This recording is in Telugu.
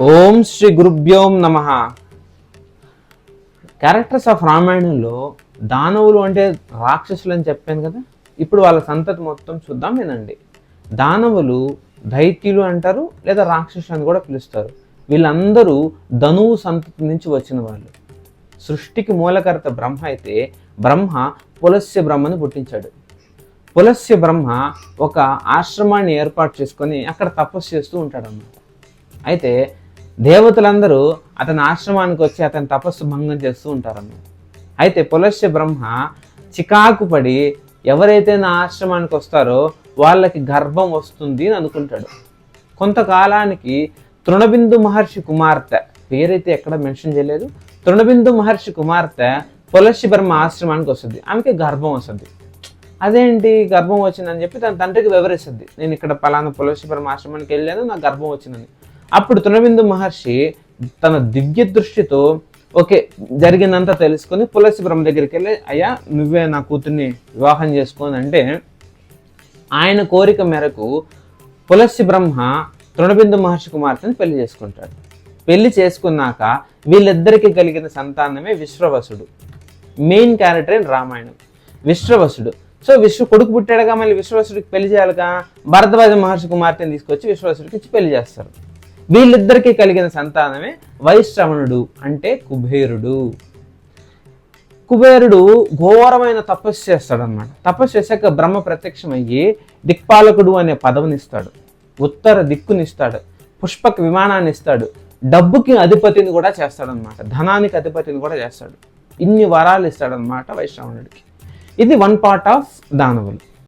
ఓం శ్రీ గురుభ్యోం నమ. క్యారెక్టర్స్ ఆఫ్ రామాయణంలో దానవులు అంటే రాక్షసులు అని చెప్పాను కదా? ఇప్పుడు వాళ్ళ సంతతి మొత్తం చూద్దాం వినండి. దానవులు దైత్యులు అంటారు లేదా రాక్షసులు అని కూడా పిలుస్తారు. వీళ్ళందరూ ధనువు సంతతి నుంచి వచ్చిన వాళ్ళు. సృష్టికి మూలకర్త బ్రహ్మ అయితే బ్రహ్మ పులస్య బ్రహ్మను పుట్టించాడు. పులస్య బ్రహ్మ ఒక ఆశ్రమాన్ని ఏర్పాటు చేసుకొని అక్కడ తపస్సు చేస్తూ ఉంటాడన్నమాట. అయితే దేవతలందరూ అతని ఆశ్రమానికి వచ్చి అతని తపస్సు భంగం చేస్తూ ఉంటారన్నమాట. అయితే పులస్య బ్రహ్మ చికాకు పడి ఎవరైతే నా ఆశ్రమానికి వస్తారో వాళ్ళకి గర్భం వస్తుంది అని అనుకుంటాడు. కొంతకాలానికి తృణబిందు మహర్షి కుమార్తె పేరైతే ఎక్కడ మెన్షన్ చేయలేదు తృణబిందు మహర్షి కుమార్తె పులస్య బ్రహ్మ ఆశ్రమానికి వస్తుంది. ఆమెకి గర్భం వస్తుంది. అదేంటి గర్భం వచ్చిందని చెప్పి తన తండ్రికి వివరిస్తుంది. నేను ఇక్కడ పలానా బ్రహ్మ ఆశ్రమానికి వెళ్ళాను నాకు గర్భం వచ్చిందని. అప్పుడు తృణబిందు మహర్షి తన దివ్య దృష్టితో ఓకే జరిగిందంతా తెలుసుకొని బ్రహ్మ దగ్గరికి వెళ్ళి అయ్యా నువ్వే నా కూతుర్ని వివాహం చేసుకొని అంటే ఆయన కోరిక మేరకు పులసి బ్రహ్మ తృణబిందు మహర్షి కుమార్తెని పెళ్ళి చేసుకుంటాడు. పెళ్ళి చేసుకున్నాక వీళ్ళిద్దరికీ కలిగిన సంతానమే విశ్వవసుడు. Main character in Ramayanam. విశ్వవసుడు. So Vishwa కొడుకు పుట్టాడుగా మళ్ళీ విశ్వవసుడికి పెళ్ళి చేయాలిగా? భరద్వాజ మహర్షి కుమార్తెని తీసుకొచ్చి విశ్వవసుడికి ఇచ్చి పెళ్ళి చేస్తారు. వీళ్ళిద్దరికీ కలిగిన సంతానమే వైశ్రవణుడు అంటే కుబేరుడు. కుబేరుడు ఘోరమైన తపస్సు చేస్తాడనమాట తపస్సు చేశాక బ్రహ్మ ప్రత్యక్షమయ్యి దిక్పాలకుడు అనే పదవినిస్తాడు ఉత్తర దిక్కునిస్తాడు పుష్పక విమానాన్ని ఇస్తాడు. డబ్బుకి అధిపతిని కూడా చేస్తాడనమాట ధనానికి అధిపతిని కూడా చేస్తాడు. ఇన్ని వరాలు ఇస్తాడనమాట వైశ్రవణుడికి. ఇది వన్ పార్ట్ ఆఫ్ దానవులు.